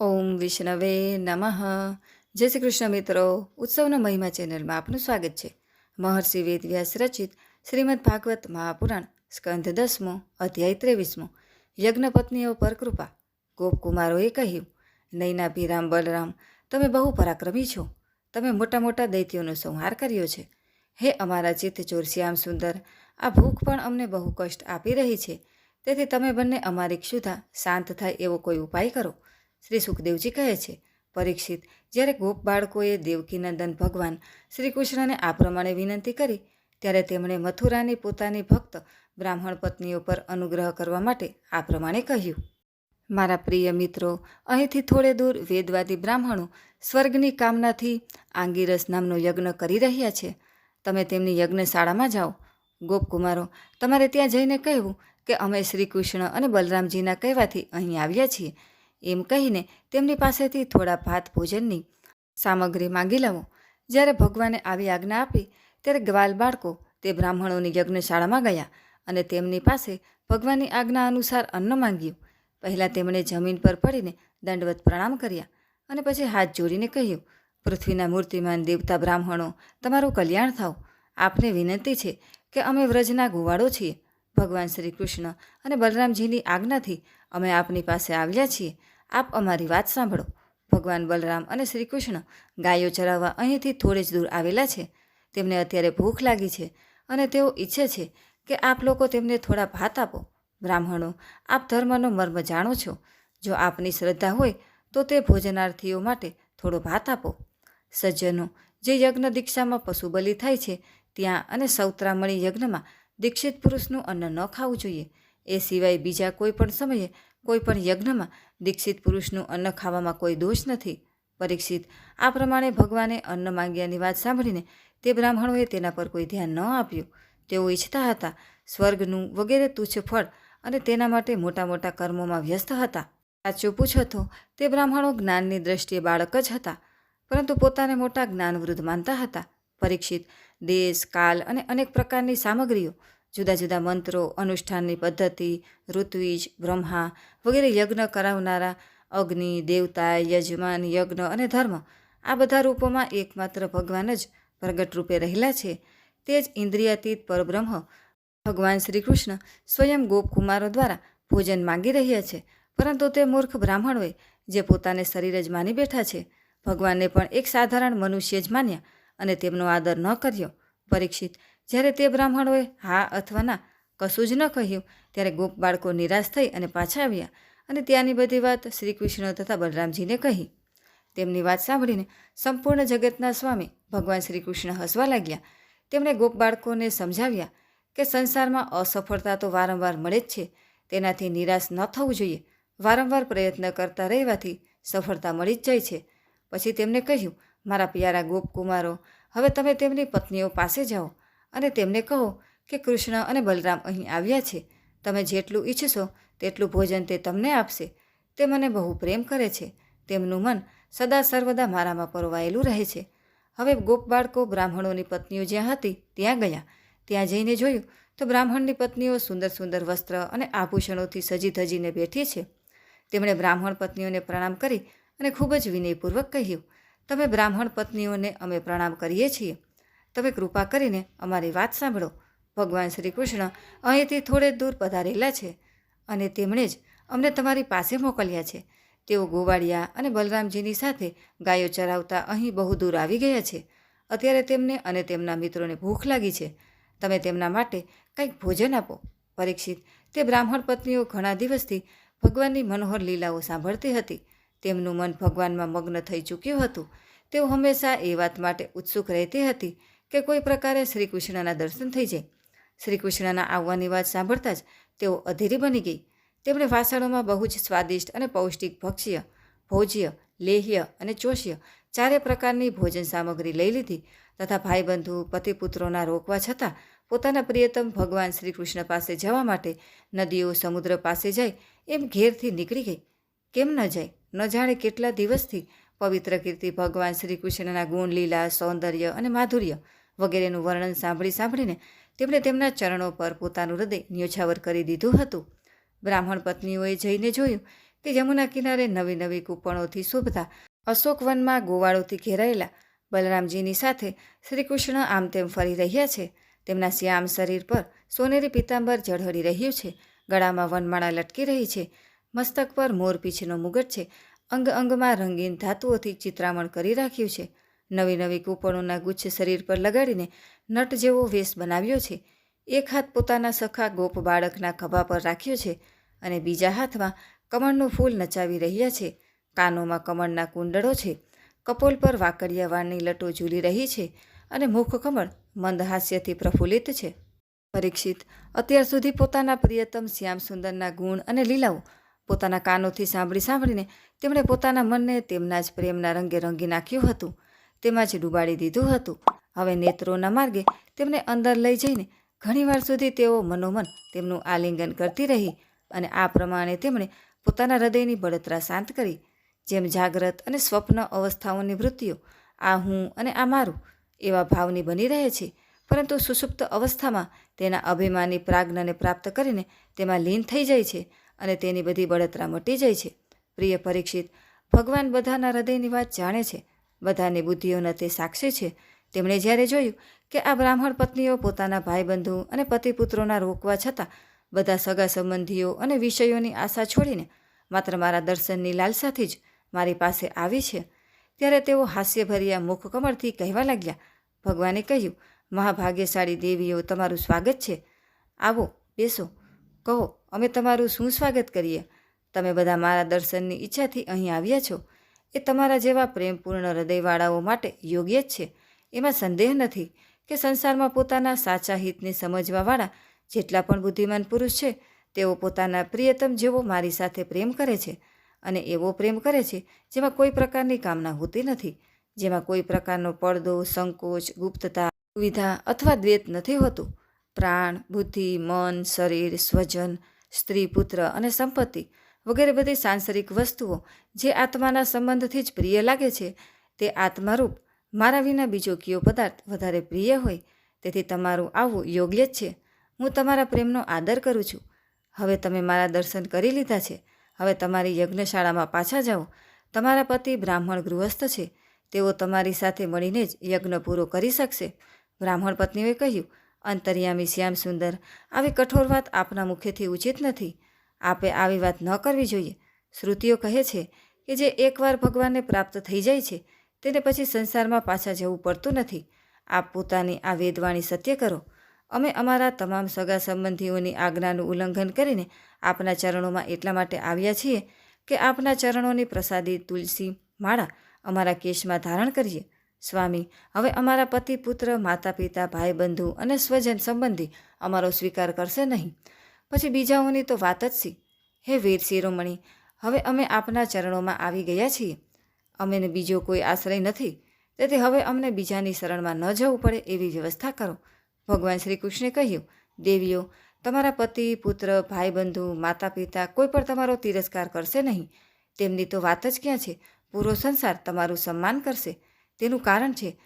ઓમ વિષ્ણવે નમઃ. જય શ્રી કૃષ્ણ મિત્રો, ઉત્સવનો મહિમા ચેનલમાં આપનું સ્વાગત છે. મહર્ષિ વેદવ્યાસ રચિત શ્રીમદ ભાગવત મહાપુરાણ સ્કંધ દસમો, અધ્યાય ત્રેવીસમો. યજ્ઞપત્નીઓ પર કૃપા. ગોપકુમારોએ કહ્યું નૈનાભીરામ બલરામ, તમે બહુ પરાક્રમી છો. તમે મોટા મોટા દૈત્યોનો સંહાર કર્યો છે. હે અમારા ચિત્ત શ્યામ સુંદર, આ ભૂખ પણ અમને બહુ કષ્ટ આપી રહી છે. તેથી તમે બંને અમારી ક્ષુધા શાંત થાય એવો કોઈ ઉપાય કરો. શ્રી સુખદેવજી કહે છે, પરીક્ષિત, જ્યારે ગોપ બાળકોએ દેવકીનંદન ભગવાન શ્રી કૃષ્ણને આ પ્રમાણે વિનંતી કરી, ત્યારે તેમણે મથુરાની પોતાની ભક્ત બ્રાહ્મણ પત્નીઓ પર અનુગ્રહ કરવા માટે આ પ્રમાણે કહ્યું. મારા પ્રિય મિત્રો, અહીંથી થોડે દૂર વેદવાદી બ્રાહ્મણો સ્વર્ગની કામનાથી આંગીરસ નામનો યજ્ઞ કરી રહ્યા છે. તમે તેમની યજ્ઞશાળામાં જાઓ. ગોપકુમારો, તમારે ત્યાં જઈને કહેવું કે અમે શ્રી કૃષ્ણ અને બલરામજીના કહેવાથી અહીં આવ્યા છીએ. એમ કહીને તેમની પાસેથી થોડા ભાત ભોજનની સામગ્રી માંગી લાવો જ્યારે ભગવાને આવી આજ્ઞા આપી, ત્યારે ગ્વાલ બાળકો તે બ્રાહ્મણોની યજ્ઞશાળામાં ગયા અને તેમની પાસે ભગવાનની આજ્ઞા અનુસાર અન્ન માંગ્યું. પહેલાં તેમણે જમીન પર પડીને દંડવત પ્રણામ કર્યા અને પછી હાથ જોડીને કહ્યું, પૃથ્વીના મૂર્તિમાન દેવતા બ્રાહ્મણો, તમારું કલ્યાણ થાવ. આપને વિનંતી છે કે અમે વ્રજના ગુવાડો છીએ. ભગવાન શ્રી કૃષ્ણ અને બલરામજીની આજ્ઞાથી અમે આપની પાસે આવ્યા છીએ. આપ અમારી વાત સાંભળો. ભગવાન બલરામ અને શ્રી કૃષ્ણ ગાયો ચરાવવા અહીંથી થોડે જ દૂર આવેલા છે. તેમને અત્યારે ભૂખ લાગી છે અને તેઓ ઈચ્છે છે કે આપ લોકો તેમને થોડા ભાત આપો. બ્રાહ્મણો, આપ ધર્મનો મર્મ જાણો છો. જો આપની શ્રદ્ધા હોય તો તે ભોજનાર્થીઓ માટે થોડો ભાત આપો. સજ્જનો, જે યજ્ઞ દીક્ષામાં પશુ બલિ થાય છે, ત્યાં અને સૌત્રામણી યજ્ઞમાં દીક્ષિત પુરુષનું અન્ન ન ખાવું જોઈએ. એ સિવાય બીજા કોઈ પણ સમયે કોઈ પણ યજ્ઞમાં દીક્ષિત પુરુષનું અન્ન ખાવામાં કોઈ દોષ નથી. પરીક્ષિત, આ પ્રમાણે ભગવાને અન્ન માંગ્યાની વાત સાંભળીને તે બ્રાહ્મણોએ તેના પર કોઈ ધ્યાન ન આપ્યું. તેઓ ઈચ્છતા હતા, સ્વર્ગનું વગેરે તુચ્છ ફળ અને તેના માટે મોટા મોટા કર્મોમાં વ્યસ્ત હતા. સાચું પૂછો તો તે બ્રાહ્મણો જ્ઞાનની દ્રષ્ટિએ બાળક જ હતા, પરંતુ પોતાને મોટા જ્ઞાનવૃદ્ધ માનતા હતા. પરીક્ષિત, દેશ, કાલ અને અનેક પ્રકારની સામગ્રીઓ જુદા જુદા મંત્રો, અનુષ્ઠાનની પદ્ધતિ, ઋત્વિજ, બ્રહ્મા વગેરે યજ્ઞ કરાવનારા અગ્નિ, દેવતા, યજમાન, યજ્ઞ અને ધર્મ આ બધા રૂપોમાં એકમાત્ર ભગવાન જ પ્રગટ રૂપે રહેલા છે. તે જ ઇન્દ્રિયાતીત પરબ્રહ્મ ભગવાન શ્રી કૃષ્ણ સ્વયં ગોપકુમારો દ્વારા ભોજન માંગી રહ્યા છે, પરંતુ તે મૂર્ખ બ્રાહ્મણોએ જે પોતાને શરીર જ માની બેઠા છે, ભગવાનને પણ એક સાધારણ મનુષ્ય જ માન્યા અને તેમનો આદર ન કર્યો. પરીક્ષિત જ્યારે તે બ્રાહ્મણોએ, હા અથવા ના, કશું જ ન કહ્યું, ત્યારે ગોપ બાળકો નિરાશ થઈ અને પાછા આવ્યા અને ત્યાંની બધી વાત શ્રી કૃષ્ણ તથા બલરામજીને કહી. તેમની વાત સાંભળીને સંપૂર્ણ જગતના સ્વામી ભગવાન શ્રી કૃષ્ણ હસવા લાગ્યા. તેમણે ગોપ બાળકોને સમજાવ્યા કે સંસારમાં અસફળતા તો વારંવાર મળે જ છે, તેનાથી નિરાશ ન થવું જોઈએ. વારંવાર પ્રયત્ન કરતા રહેવાથી સફળતા મળી જ જાય છે. પછી તેમણે કહ્યું, મારા પ્યારા ગોપકુમારો, હવે તમે તેમની પત્નીઓ પાસે જાઓ. અને તેમને કહો કે કૃષ્ણ અને બલરામ અહીં આવ્યા છે. તમે જેટલું ઈચ્છશો તેટલું ભોજન તે તમને આપશે. તે મને બહુ પ્રેમ કરે છે. તેમનું મન સદા સર્વદા મારામાં પરોવાયેલું રહે છે. હવે ગોપ બાળકો બ્રાહ્મણોની પત્નીઓ જ્યાં હતી ત્યાં ગયા. ત્યાં જઈને જોયું તો બ્રાહ્મણની પત્નીઓ સુંદર સુંદર વસ્ત્ર અને આભૂષણોથી સજી ધજીને બેઠી છે. તેમણે બ્રાહ્મણ પત્નીઓને પ્રણામ કરી અને ખૂબ જ વિનયપૂર્વક કહ્યું, તમે બ્રાહ્મણ પત્નીઓને અમે પ્રણામ કરીએ છીએ. તમે કૃપા કરીને અમારી વાત સાંભળો. ભગવાન શ્રી કૃષ્ણ અહીંથી થોડે દૂર પધારેલા છે અને તેમણે જ અમને તમારી પાસે મોકલ્યા છે. તેઓ ગોવાળિયા અને બલરામજીની સાથે ગાયો ચરાવતા અહીં બહુ દૂર આવી ગયા છે. અત્યારે તેમને અને તેમના મિત્રોને ભૂખ લાગી છે. તમે તેમના માટે કંઈક ભોજન આપો. પરીક્ષિત, તે બ્રાહ્મણ પત્નીઓ ઘણા દિવસથી ભગવાનની મનોહર લીલાઓ સાંભળતી હતી. તેમનું મન ભગવાનમાં મગ્ન થઈ ચૂક્યું હતું. તેઓ હંમેશા એ વાત માટે ઉત્સુક રહેતી હતી કે કોઈ પ્રકારે શ્રી કૃષ્ણના દર્શન થઈ જાય. શ્રી કૃષ્ણના આવવાની વાત સાંભળતા જ તેઓ અધીરી બની ગઈ. તેમણે વાસણોમાં બહુ જ સ્વાદિષ્ટ અને પૌષ્ટિક ભક્ષ્ય, ભોજ્ય, લેહ્ય અને ચોષ્ય ચારે પ્રકારની ભોજન સામગ્રી લઈ લીધી તથા ભાઈબંધુ, પતિપુત્રોના રોકવા છતાં પોતાના પ્રિયતમ ભગવાન શ્રી કૃષ્ણ પાસે જવા માટે નદીઓ, સમુદ્ર પાસે જાય એમ ઘેરથી નીકળી ગઈ. કેમ ન જાય? ન જાણે કેટલા દિવસથી પવિત્ર કીર્તિ ભગવાન શ્રી કૃષ્ણના ગુણ, લીલા, સૌંદર્ય અને માધુર્ય વગેરેનું વર્ણન સાંભળી સાંભળીને તેમણે તેમના ચરણો પર પોતાનું હૃદય ન્યોછાવર કરી દીધું હતું. બ્રાહ્મણ પત્નીઓએ જઈને જોયું કે યમુના કિનારે નવી નવી કૂપણોથી શોભતા અશોકવનમાં ગોવાળોથી ઘેરાયેલા બલરામજીની સાથે શ્રીકૃષ્ણ આમ તેમ ફરી રહ્યા છે. તેમના શ્યામ શરીર પર સોનેરી પિતાંબર ઝળહળી રહ્યું છે. ગળામાં વનમાળા લટકી રહી છે. મસ્તક પર મોર પીછેનો મુગટ છે. અંગ અંગમાં રંગીન ધાતુઓથી ચિત્રામણ કરી રાખ્યું છે. નવી નવી કૂપણોના ગુચ્છ શરીર પર લગાડીને નટ જેવો વેશ બનાવ્યો છે. એક હાથ પોતાના સખા ગોપ બાળકના ખભા પર રાખ્યો છે અને બીજા હાથમાં કમળનું ફૂલ નચાવી રહ્યા છે. કાનોમાં કમળના કુંડળો છે. કપોલ પર વાકડિયા વાળની લટો ઝૂલી રહી છે અને મુખ કમળ મંદ હાસ્યથી પ્રફુલ્લિત છે. પરીક્ષિત, અત્યાર સુધી પોતાના પ્રિયતમ શ્યામ સુંદરના ગુણ અને લીલાઓ પોતાના કાનોથી સાંભળી સાંભળીને તેમણે પોતાના મનને તેમના જ પ્રેમના રંગે રંગી નાખ્યું હતું. તેમાં જ ડૂબાડી દીધું હતું. હવે નેત્રોના માર્ગે તેમને અંદર લઈ જઈને ઘણીવાર સુધી તેઓ મનોમન તેમનું આલિંગન કરતી રહી અને આ પ્રમાણે તેમણે પોતાના હૃદયની બળતરા શાંત કરી. જેમ જાગ્રત અને સ્વપ્ન અવસ્થાઓની વૃત્તિઓ, આ હું અને આ મારું, એવા ભાવની બની રહે છે. પરંતુ સુષુપ્ત અવસ્થામાં તેના અભિમાની પ્રાજ્ઞને પ્રાપ્ત કરીને તેમાં લીન થઈ જાય છે અને તેની બધી બળતરા મટી જાય છે. પ્રિય પરીક્ષિત, ભગવાન બધાના હૃદયની વાત જાણે છે. બધાની બુદ્ધિઓના તે સાક્ષી છે. તેમણે જ્યારે જોયું કે આ બ્રાહ્મણ પત્નીઓ પોતાના ભાઈબંધુ અને પતિપુત્રોના રોકવા છતાં બધા સગા સંબંધીઓ અને વિષયોની આશા છોડીને માત્ર મારા દર્શનની લાલસાથી જ મારી પાસે આવી છે. ત્યારે તેઓ હાસ્યભર્યા મુખ કમળથી કહેવા લાગ્યા, ભગવાને કહ્યું, મહાભાગ્યશાળી દેવીઓ, તમારું સ્વાગત છે. આવો, બેસો. કહો, અમે તમારું શું સ્વાગત કરીએ? તમે બધા મારા દર્શનની ઈચ્છાથી અહીં આવ્યા છો. એ તમારા જેવા પ્રેમપૂર્ણ હૃદયવાળાઓ માટે યોગ્ય જ છે. એમાં સંદેહ નથી કે સંસારમાં પોતાના સાચા હિતને સમજવાવાળા જેટલા પણ બુદ્ધિમાન પુરુષ છે, તેઓ પોતાના પ્રિયતમ જેવો મારી સાથે પ્રેમ કરે છે અને એવો પ્રેમ કરે છે જેમાં કોઈ પ્રકારની કામના હોતી નથી, જેમાં કોઈ પ્રકારનો પડદો, સંકોચ, ગુપ્તતા, સુવિધા અથવા દ્વેત નથી હોતું. પ્રાણ, બુદ્ધિ, મન, શરીર, સ્વજન, સ્ત્રી, પુત્ર અને સંપત્તિ વગેરે બધી સાંસારિક વસ્તુઓ જે આત્માના સંબંધથી જ પ્રિય લાગે છે, તે આત્મારૂપ, મારા વિના બીજો કયો પદાર્થ વધારે પ્રિય હોય, તેથી તમારું આવવું યોગ્ય જ છે. હું તમારા પ્રેમનો આદર કરું છું. હવે તમે મારા દર્શન કરી લીધા છે. હવે તમારી યજ્ઞશાળામાં પાછા જાઓ. તમારા પતિ બ્રાહ્મણ ગૃહસ્થ છે. તેઓ તમારી સાથે મળીને જ યજ્ઞ પૂરો કરી શકશે. બ્રાહ્મણ પત્નીઓએ કહ્યું, અંતર્યામી શ્યામ સુંદર, આવી કઠોર વાત આપના મુખેથી ઉચિત નથી. આપે આવી વાત ન કરવી જોઈએ. શ્રુતિઓ કહે છે કે જે એકવાર ભગવાનને પ્રાપ્ત થઈ જાય છે, તેને પછી સંસારમાં પાછા જવું પડતું નથી. આપ પોતાની આ વેદવાણી સત્ય કરો. અમે અમારા તમામ સગા સંબંધીઓની આજ્ઞાનું ઉલ્લંઘન કરીને આપના ચરણોમાં એટલા માટે આવ્યા છીએ કે આપના ચરણોની પ્રસાદી તુલસી માળા અમારા કેશમાં ધારણ કરીએ. સ્વામી, હવે અમારા પતિ પુત્ર, માતા પિતા, ભાઈ બંધુ અને સ્વજન સંબંધી અમારો સ્વીકાર કરશે નહીં. પછી બીજાઓની તો વાત જ સી. હે વીર શિરોમણી, હવે અમે આપના ચરણોમાં આવી ગયા છીએ. અમેને બીજો કોઈ આશ્રય નથી, તેથી હવે અમને બીજાની શરણમાં ન જવું પડે એવી વ્યવસ્થા કરો. ભગવાન શ્રી કૃષ્ણે કહ્યું, દેવીઓ, તમારા પતિ, પુત્ર, ભાઈબંધુ માતા પિતા કોઈ પણ તમારો તિરસ્કાર કરશે નહીં. તેમની તો વાત જ ક્યાં છે? પૂરો સંસાર તમારું સન્માન કરશે. તેનું કારણ છે,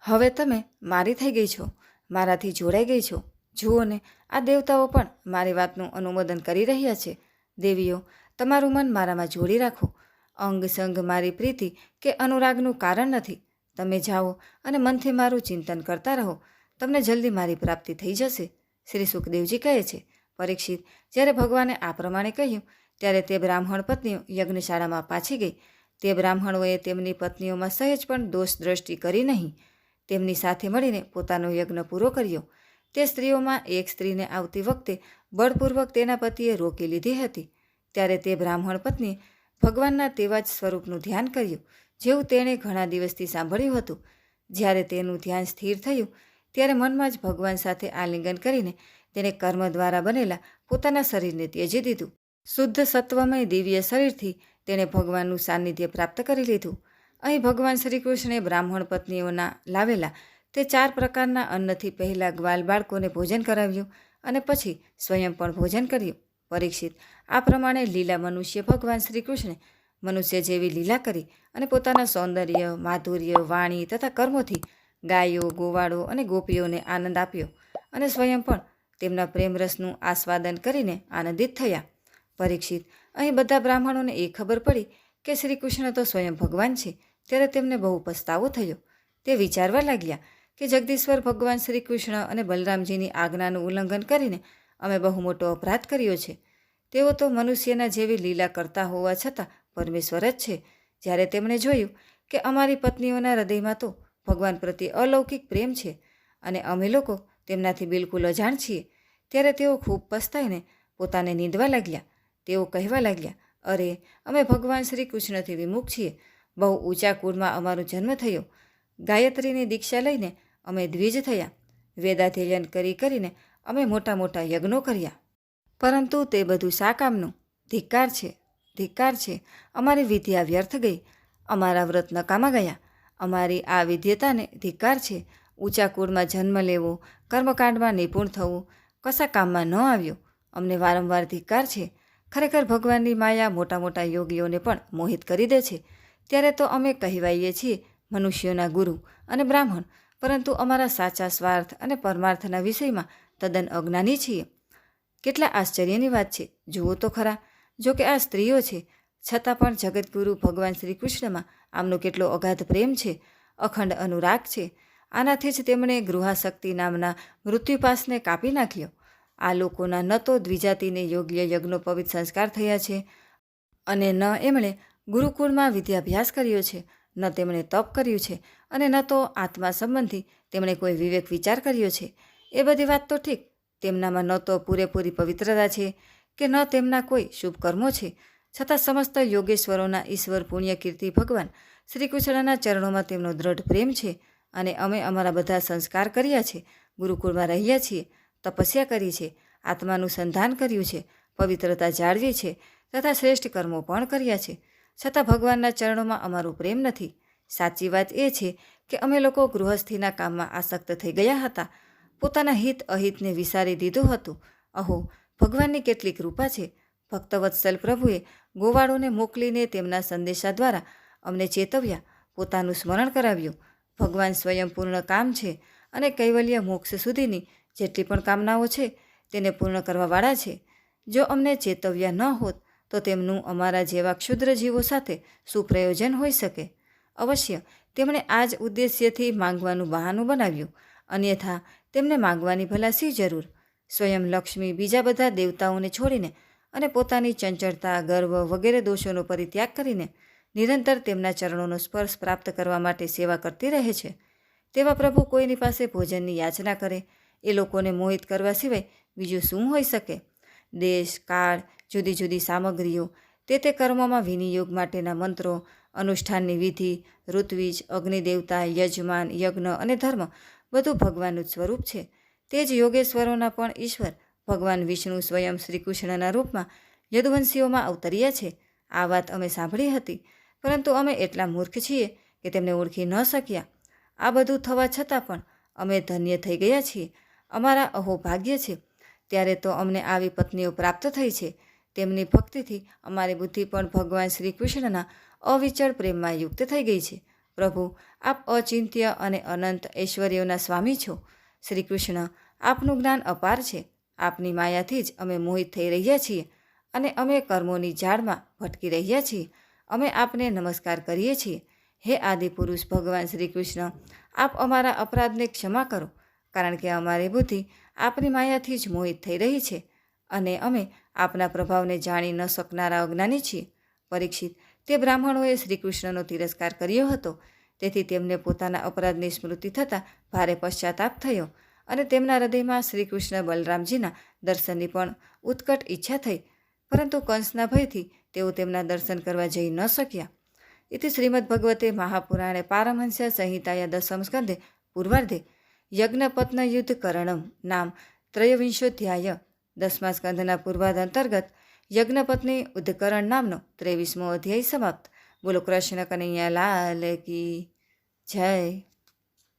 હવે તમે મારી થઈ ગઈ છો, મારાથી જોડાઈ ગઈ છો. જુઓ ને, આ દેવતાઓ પણ મારી વાતનું અનુમોદન કરી રહ્યા છે. દેવીઓ, તમારું મન મારામાં જોડી રાખો. અંગ સંગ મારી પ્રીતિ કે અનુરાગનું કારણ નથી. તમે જાઓ અને મનથી મારું ચિંતન કરતા રહો. તમને જલ્દી મારી પ્રાપ્તિ થઈ જશે. શ્રી સુખદેવજી કહે છે, પરીક્ષિત, જ્યારે ભગવાને આ પ્રમાણે કહ્યું, ત્યારે તે બ્રાહ્મણ પત્નીઓ યજ્ઞશાળામાં પાછી ગઈ. તે બ્રાહ્મણોએ તેમની પત્નીઓમાં સહેજ પણ દોષ દ્રષ્ટિ કરી નહીં. તેમની સાથે મળીને પોતાનો યજ્ઞ પૂરો કર્યો. તે સ્ત્રીઓમાં એક સ્ત્રીને આવતી વખતે બળપૂર્વક તેના પતિએ રોકી લીધી હતી. ત્યારે તે બ્રાહ્મણ પત્નીએ ભગવાનના તેવા જ સ્વરૂપનું ધ્યાન કર્યું, જેવું તેણે ઘણા દિવસથી સાંભળ્યું હતું. જ્યારે તેનું ધ્યાન સ્થિર થયું, ત્યારે મનમાં જ ભગવાન સાથે આલિંગન કરીને તેને કર્મ દ્વારા બનેલા પોતાના શરીરને ત્યજી દીધું. શુદ્ધ સત્વમય દિવ્ય શરીરથી તેણે ભગવાનનું સાનિધ્ય પ્રાપ્ત કરી લીધું. અહીં ભગવાન શ્રી કૃષ્ણે બ્રાહ્મણ પત્નીઓના લાવેલા તે ચાર પ્રકારના અન્નથી પહેલાં ગ્વાલ બાળકોને ભોજન કરાવ્યું અને પછી સ્વયં પણ ભોજન કર્યું. પરીક્ષિત. આ પ્રમાણે લીલા મનુષ્ય ભગવાન શ્રી કૃષ્ણે મનુષ્ય જેવી લીલા કરી અને પોતાના સૌંદર્ય, માધુર્ય, વાણી તથા કર્મોથી ગાયો, ગોવાળો અને ગોપીઓને આનંદ આપ્યો અને સ્વયં પણ તેમના પ્રેમરસનું આસ્વાદન કરીને આનંદિત થયા. પરીક્ષિત. અહીં બધા બ્રાહ્મણોને એ ખબર પડી કે શ્રી કૃષ્ણ તો સ્વયં ભગવાન છે, ત્યારે તેમને બહુ પસ્તાવો થયો. તે વિચારવા લાગ્યા કે જગદીશ્વર ભગવાન શ્રી કૃષ્ણ અને બલરામજીની આજ્ઞાનું ઉલ્લંઘન કરીને અમે બહુ મોટો અપરાધ કર્યો છે. તેઓ તો મનુષ્યના જેવી લીલા કરતા હોવા છતાં પરમેશ્વર જ છે. જ્યારે તેમણે જોયું કે અમારી પત્નીઓના હૃદયમાં તો ભગવાન પ્રત્યે અલૌકિક પ્રેમ છે અને અમે લોકો તેમનાથી બિલકુલ અજાણ છીએ, ત્યારે તેઓ ખૂબ પસ્તાઈને પોતાને નીંદવા લાગ્યા. તેઓ કહેવા લાગ્યા, અરે, અમે ભગવાન શ્રી કૃષ્ણથી વિમુખ છીએ. બહુ ઊંચા કુળમાં અમારો જન્મ થયો. ગાયત્રીની દીક્ષા લઈને અમે દ્વિજ થયા. વેદાધ્યયન કરી કરીને અમે મોટા મોટા યજ્ઞો કર્યા. પરંતુ તે બધું શા કામનું? ધિક્કાર છે ધિક્કાર છે. અમારી વિદ્યા વ્યર્થ ગઈ. અમારા વ્રત નકામા ગયા. અમારી આ વિદ્યતાને ધિક્કાર છે. ઊંચા કુળમાં જન્મ લેવો, કર્મકાંડમાં નિપુણ થવું, કશા કામમાં ન આવ્યો. અમને વારંવાર ધિક્કાર છે. ખરેખર ભગવાનની માયા મોટા મોટા યોગીઓને પણ મોહિત કરી દે છે. ત્યારે તો અમે કહેવાઈએ છીએ મનુષ્યોના ગુરુ અને બ્રાહ્મણ. પરંતુ અમારા સાચા સ્વાર્થ અને પરમાર્થના વિષયમાં તદ્દન અજ્ઞાની છીએ. કેટલા આશ્ચર્યની વાત છે. જુઓ તો ખરા, જો કે આ સ્ત્રીઓ છે, છતાં પણ જગતગુરુ ભગવાન શ્રી કૃષ્ણમાં આમનો કેટલો અગાધ પ્રેમ છે, અખંડ અનુરાગ છે. આનાથી જ તેમણે ગૃહાશક્તિ નામના મૃત્યુપાસને કાપી નાખ્યો. આ લોકોના ન તો દ્વિજાતિને યોગ્ય યજ્ઞો પવિત્ર સંસ્કાર થયા છે અને ન એમણે ગુરુકુળમાં વિદ્યાભ્યાસ કર્યો છે. ન તેમણે તપ કર્યું છે અને ન તો આત્મા સંબંધી તેમણે કોઈ વિવેક વિચાર કર્યો છે. એ બધી વાત તો ઠીક, તેમનામાં ન તો પૂરેપૂરી પવિત્રતા છે કે ન તેમના કોઈ શુભ કર્મો છે. છતાં સમસ્ત યોગેશ્વરોના ઈશ્વર પુણ્ય કીર્તિ ભગવાન શ્રી કૃષ્ણના ચરણોમાં તેમનો દ્રઢ પ્રેમ છે અને અમે અમારા બધા સંસ્કાર કર્યા છે, ગુરુકુળમાં રહ્યા છીએ, તપસ્યા કરી છે, આત્માનું સંધાન કર્યું છે, પવિત્રતા જાળવી છે તથા શ્રેષ્ઠ કર્મો પણ કર્યા છે. છતાં ભગવાનના ચરણોમાં અમારો પ્રેમ નથી. સાચી વાત એ છે કે અમે લોકો ગૃહસ્થીના કામમાં આસક્ત થઈ ગયા હતા. પોતાના હિત અહિતને વિસારી દીધું હતું. અહો, ભગવાનની કેટલી કૃપા છે. ભક્તવત્સલ પ્રભુએ ગોવાળોને મોકલીને તેમના સંદેશા દ્વારા અમને ચેતવ્યા, પોતાનું સ્મરણ કરાવ્યું. ભગવાન સ્વયં પૂર્ણ કામ છે અને કૈવલ્ય મોક્ષ સુધીની જેટલી પણ કામનાઓ છે, તેને પૂર્ણ કરવાવાળા છે. જો અમને ચેતવ્યા ન હોત તો તેમનું અમારા જેવા ક્ષુદ્ર જીવો સાથે સુપ્રયોજન હોઈ શકે. અવશ્ય, તેમણે આ જ ઉદ્દેશ્યથી માંગવાનું બહાનું બનાવ્યું. અન્યથા, તેમને માંગવાની ભલા શી જરૂર. સ્વયં લક્ષ્મી બીજા બધા દેવતાઓને છોડીને અને પોતાની ચંચળતા, ગર્વ વગેરે દોષોનો પરિત્યાગ કરીને નિરંતર તેમના ચરણોનો સ્પર્શ પ્રાપ્ત કરવા માટે સેવા કરતી રહે છે. તેવા પ્રભુ કોઈની પાસે ભોજનની યાચના કરે, એ લોકોને મોહિત કરવા સિવાય બીજું શું હોઈ શકે? દેશ, કાળ જુદી જુદી સામગ્રીઓ, તે તે કર્મોમાં વિનિયોગ માટેના મંત્રો, અનુષ્ઠાનની વિધિ, ઋત્વિજ, અગ્નિદેવતા, યજમાન, યજ્ઞ અને ધર્મ બધું ભગવાનનું જ સ્વરૂપ છે. તે જ યોગેશ્વરોના પણ ઈશ્વર, ભગવાન વિષ્ણુ સ્વયં શ્રી કૃષ્ણના રૂપમાં યદુવંશીઓમાં અવતર્યા છે. આ વાત અમે સાંભળી હતી, પરંતુ અમે એટલા મૂર્ખ છીએ કે તેમને ઓળખી ન શક્યા. આ બધું થવા છતાં પણ અમે ધન્ય થઈ ગયા છીએ. અમારા અહોભાગ્ય છે. ત્યારે તો અમને આવી પત્નીઓ પ્રાપ્ત થઈ છે. તેમની ભક્તિથી અમારી બુદ્ધિ પણ ભગવાન શ્રી કૃષ્ણના અવિચળ પ્રેમમાં યુક્ત થઈ ગઈ છે. પ્રભુ, આપ અચિંત્ય અને અનંત ઐશ્વર્યોના સ્વામી છો. શ્રી કૃષ્ણ, આપનું જ્ઞાન અપાર છે. આપની માયાથી જ અમે મોહિત થઈ રહ્યા છીએ અને અમે કર્મોની જાળમાં ભટકી રહ્યા છીએ. અમે આપને નમસ્કાર કરીએ છીએ. હે આદિપુરુષ ભગવાન શ્રી કૃષ્ણ, આપ અમારા અપરાધને ક્ષમા કરો, કારણ કે અમારી બુદ્ધિ આપની માયાથી જ મોહિત થઈ રહી છે અને અમે આપના પ્રભાવને જાણી ન શકનારા અજ્ઞાની છીએ પરીક્ષિત, તે બ્રાહ્મણોએ શ્રીકૃષ્ણનો તિરસ્કાર કર્યો હતો. તેથી તેમને પોતાના અપરાધની સ્મૃતિ થતાં ભારે પશ્ચાતાપ થયો અને તેમના હૃદયમાં શ્રી કૃષ્ણ બલરામજીના દર્શનની પણ ઉત્કટ ઈચ્છા થઈ. પરંતુ કંસના ભયથી તેઓ તેમના દર્શન કરવા જઈ ન શક્યા. એથી શ્રીમદ ભગવતે મહાપુરાણે પારમહંસ્ય સંહિતાયા દસમ સ્કંધે પૂર્વાર્ધે યજ્ઞપત્ન યુદ્ધ કરણમ નામ ત્રયોવિંશોધ્યાય દસમા સ્કંધના પૂર્વાધ અંતર્ગત યજ્ઞપત્ની ઉદ્ધકરણ નામનો ત્રેવીસમો અધ્યાય સમાપ્ત. બોલો કૃષ્ણ કનૈયા લાલ કી જય.